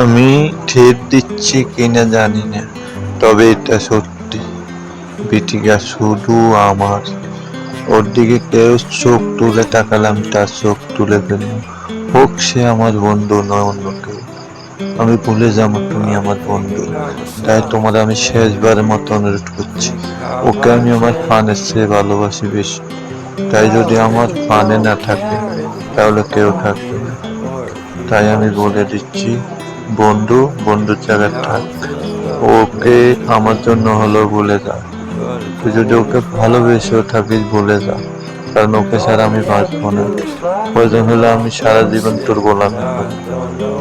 আমি ঠেট দিচ্ছি কিনা জানি না, তবে এটা সত্যি। বিটিকা, শুধু আমার। ওর দিকে কেউ চোখ তুলে তাকালাম, তার চোখ তুলে দিলাম হোক, সে আমার বন্ধু নয়, অন্য কেউ। আমি ভুলে যাব, তুমি আমার বন্ধু। তাই তোমার আমি শেষবারের মতো অনুরোধ করছি। ওকে আমি আমার ফানের চেয়ে ভালোবাসি বেশি। তাই যদি আমার ফানে না থাকে, তাহলে কেউ থাকবে তাই আমি বলে দিচ্ছি, বন্ধু, বন্ধুর জায়গায় থাক। ওকে আমার জন্য হলো বলে যা। তুই যদি ওকে ভালোবেসেও থাকিস, বলে যা। কারণ ওকে ছাড়া আমি বাঁচবো না। প্রয়োজন হলে আমি সারা জীবন তোর করব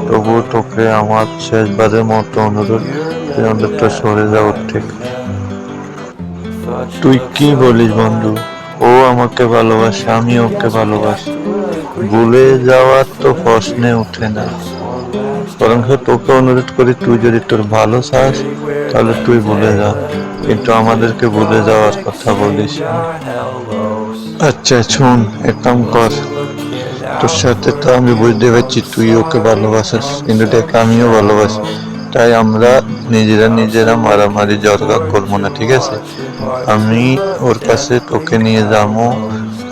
তবুও তোকে আমার শেষবারের মতো অনুরোধ, তুই অন্তত সরে যা ওর থেকে। তুই কি বলিস বন্ধু? ও আমাকে ভালোবাসে আমি ওকে ভালোবাসি। ভুলে যাওয়ার তো প্রশ্নে ওঠে না। বরং তোকে অনুরোধ করি, তুই যদি তোর ভালো চাস, তাহলে তুই ভুলে যা। কিন্তু আমাদেরকে ভুলে যাওয়ার কথা বলিস আচ্ছা শোন, এক কাম কর। তোর সাথে তো আমি বুঝতে পারছি, তুই ওকে ভালোবাসিস, কিন্তু দেখ, আমিও ভালোবাসি। তাই আমরা নিজেরা নিজেরা মারামারি জরগা করব না, ঠিক আছে? আমি ওর কাছে তোকে নিয়ে যাব।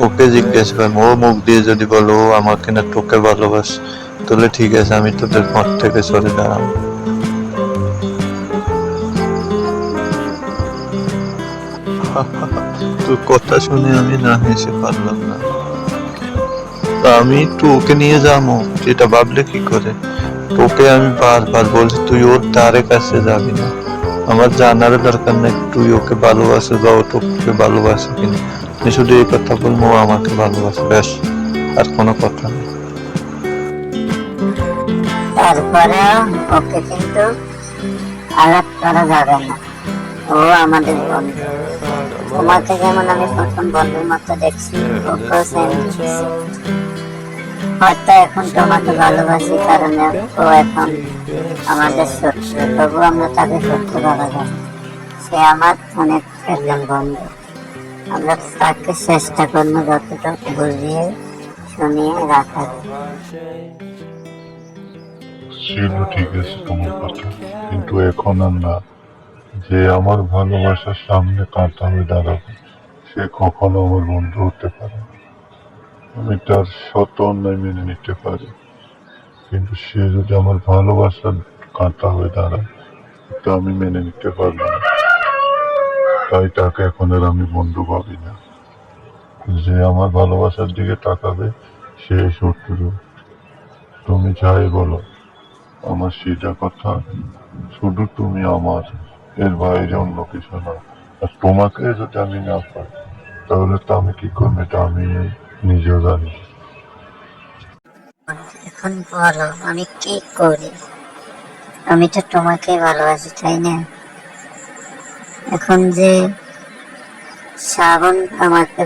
ওকে জিজ্ঞেস করব ও মুখ দিয়ে যদি বলো ও আমাকে না তোকে ভালোবাস, তাহলে ঠিক আছে, আমি তোদের মত থেকে সরে দাঁড়াবো। তোর কথা শুনে আমি না হেসে পারলাম না। আমি তো ওকে নিয়ে যাব, যেটা ভাবলে কি করে? তোকে আমি বারবার বলছি, তুই ওর দ্বারে কাছে যাবি না। আমার জানার দরকার নেই, তুই ওকে ভালোবাসে বা ও তোকে ভালোবাসে কিনা। আমি শুধু এই কথা বলব আমাকে ভালোবাসে, ব্যাস, আর কোনো কথা নেই। ওকে কিন্তু করা যাবে না। ও আমাদের বন্ধু। যেমন আমি প্রথম বন্ধুর মতো দেখছি হয়তো এখন ভালোবাসি, কারণে ও এখন আমাদের তবু আমরা তাকে শত্রু ভাবা যায়। সে আমার অনেক একজন বন্ধু। আমরা তাকে চেষ্টা করব যতটা বুঝিয়ে শুনিয়ে রাখার। ছিল ঠিক আছে তোমার কথা, কিন্তু এখন আর না যে আমার ভালোবাসার সামনে কাঁটা হয়ে দাঁড়াবে, সে কখনো আমার বন্ধু হতে পারে আমি তার শত অন্যায় মেনে নিতে পারি, কিন্তু সে যদি আমার ভালোবাসার কাঁটা হয়ে দাঁড়ায় তো আমি মেনে নিতে পারব না। তাই তাকে এখন আর আমি বন্ধু ভাবি না। যে আমার ভালোবাসার দিকে তাকাবে, সে শত্রু। তুমি যাই বলো, আমার সেটা কথা, শুধু তুমি আমার, এর বাইরে অন্য কিছু না। আর তোমাকে যদি আমি না পাই, তাহলে তো আমি কি করব, এটা আমি নিজেও জানি এখন বলো, আমি কি করি? আমি তো তোমাকে ভালোবাসি, তাই না? এখন যে শ্রাবণ আমাকে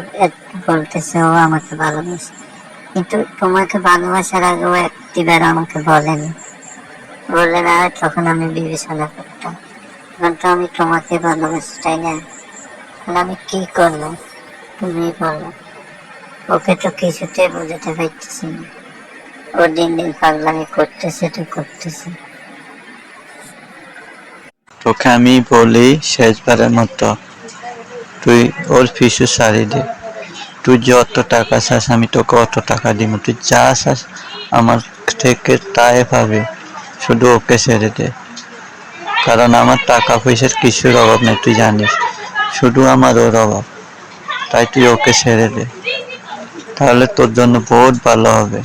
বলতেছে, ও আমাকে ভালোবাসে। কিন্তু তোমাকে ভালোবাসার আগে ও একটিবার আমাকে বলেনি। বলে না, তখন আমি বিবেচনা করতাম। এখন তো আমি তোমাকে ভালোবাসি, তাই না? তাহলে আমি কি করব তুমি বলো। ওকে তো কিছুতে বোঝাতে পারতেছি না। ও দিন দিন পাগলামি করতেছে, তো করতেছে। তোকে আমি বলি শেষবারের মতো, তুই ওর ফিসু সারি দে। তুই যত টাকা চাস, আমি তোকে অত টাকা দিব তুই যা চাস আমার থেকে তাই পাবে, শুধু ওকে ছেড়ে দে। কারণ আমার টাকা পয়সার কিছুর অভাব নেই, তুই জানিস। শুধু আমার ওর অভাব, তাই তুই ওকে ছেড়ে দে। তাহলে তোর জন্য বহুত ভালো হবে।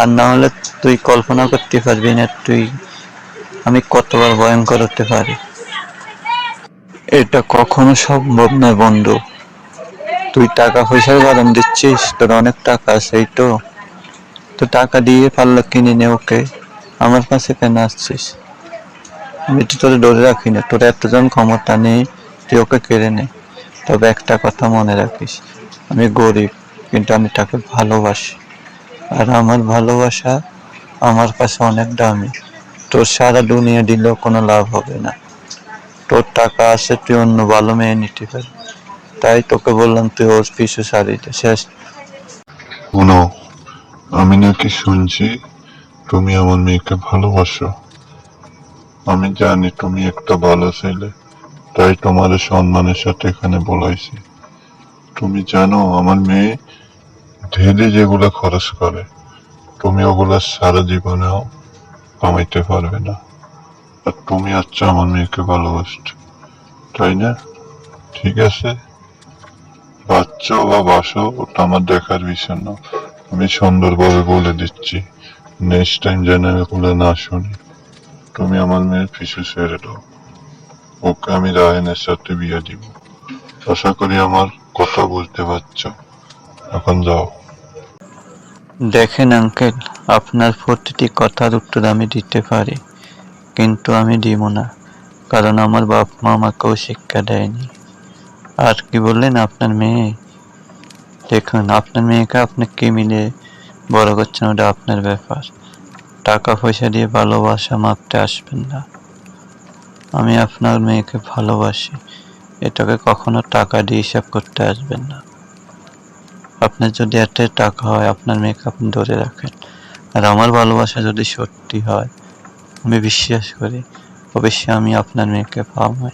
আর না হলে তুই কল্পনা করতে পারবি না তুই আমি কতবার ভয়ঙ্কর হতে পারি? এটা কখনো সম্ভব নয়, বন্ধু। তুই টাকা পয়সার গরম দিচ্ছিস, তোর অনেক টাকা আছে, এই তো। তো টাকা দিয়ে পারলে কিনে নে ওকে। আমার কাছে কেন আসছিস? আমি তো তোর ধরে রাখি না। তোর এতজন ক্ষমতা নেই, তুই ওকে কেড়ে নে। তবে একটা কথা মনে রাখিস, আমি গরিব, কিন্তু আমি তাকে ভালোবাসি। আর আমার ভালোবাসা আমার কাছে অনেক দামি। তোর সারা দুনিয়া দিলেও কোনো লাভ হবে না। তোর টাকা আছে, তুই অন্য ভালো মেয়ে নিতে পারবি। তাই তোকে বললাম, তুই ওর পিছু সারিতে শেষ। শুনো আমি নাকি শুনছি তুমি আমার মেয়েকে ভালোবাসো। আমি জানি তুমি একটা ভালো ছেলে, তাই তোমার সম্মানের সাথে এখানে বলাইছি। তুমি জানো, আমার মেয়ে ঢেলে যেগুলো খরচ করে, তুমি ওগুলো সারা জীবনেও কামাইতে পারবে না। আর তুমি আচ্ছা আমার মেয়েকে ভালোবাসছো, তাই না? ঠিক আছে? বাচ্চা বা বাসো, ওটা আমার দেখার বিষয় না। আমি সুন্দরভাবে বলে দিচ্ছি। নেক্সট টাইম যেন এগুলো না শুনি, তুমি আমার মেয়ের পিছু ছেড়ে দাও। ওকে আমি রায়নের সাথে বিয়ে দিব। আশা করি আমার কথা বুঝতে পারছ। এখন যাও। দেখেন আঙ্কেল, আপনার প্রতিটি কথার উত্তর আমি দিতে পারি, কিন্তু আমি দিব না, কারণ আমার বাপ মা আমাকেও শিক্ষা দেয়নি। আর কি বললেন আপনার মেয়ে? দেখুন, আপনার মেয়েকে আপনি কি মিলে বড় করছেন ওটা আপনার ব্যাপার। টাকা পয়সা দিয়ে ভালোবাসা মাপতে আসবেন না। আমি আপনার মেয়েকে ভালোবাসি, এটাকে কখনো টাকা দিয়ে হিসাব করতে আসবেন না। আপনার যদি এতই টাকা হয়, আপনার মেয়েকে আপনি ধরে রাখেন। আর আমার ভালোবাসা যদি সত্যি হয়, আমি বিশ্বাস করি, অবশ্যই আমি আপনার মেয়েকে পাবো।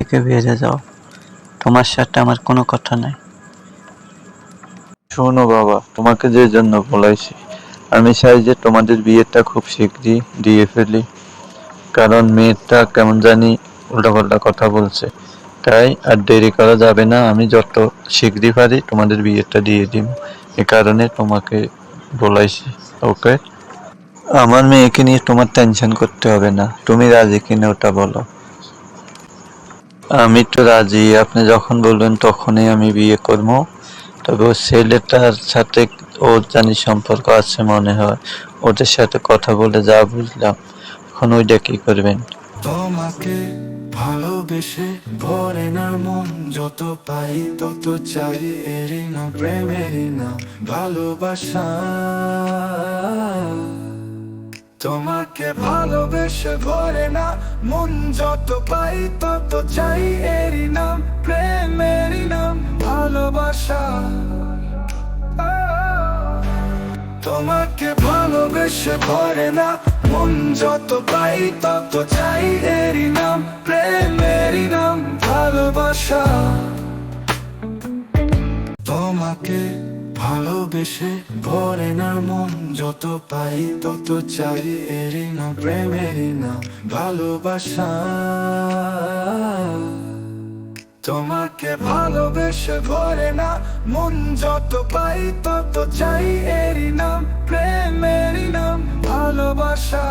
থেকে বেড়ে যাও। তোমার সাথে আমার কোনো কথা নাই। শোনো বাবা, তোমাকে যে জন্য বলাইছি, আমি চাই যে তোমাদের বিয়েটা খুব শীঘ্রই দিয়ে ফেলি। কারণ মেয়েটা কেমন জানি উল্টাপাল্টা কথা বলছে। তাই আর দেরি করা যাবে না। আমি যত শীঘ্রই পারি তোমাদের বিয়েটা দিয়ে দিব এ কারণে তোমাকে বলাইছি, ওকে? আমার মেয়েকে নিয়ে তোমার টেনশন করতে হবে না। তুমি রাজি কিনা ওটা বলো। আমি তো রাজি। আপনি যখন বলবেন তখনই আমি বিয়ে করব। তবে ওই ছেলেটার সাথে ওর জানি সম্পর্ক আছে মনে হয়। ওদের সাথে কথা বলে যা বুঝলাম। এখন ওইটা কি করবেন? তোমাকে ভালোবেসে ভরে না মন, যত পাই তত চাই, এরি না প্রেমেরই না ভালোবাসা। তোমাকে ভালোবেসে ভরে না মন, যত পাই তত চাই, এরি নাম প্রেমেরই নাম ভালোবাসা। তোমাকে ভালোবেসে ভরে না মন, যত পাই তত চাই এরই নাম নাম তোমাকে ভালোবেসে ভরে না মন, যত পাই তত চাই এরই নাম প্রেমেরই নাম ভালোবাসা। তোমাকে ভালোবেসে ভরে না মন, যত পাই তত চাই এরই নাম প্রেমেরই নাম ভালোবাসা।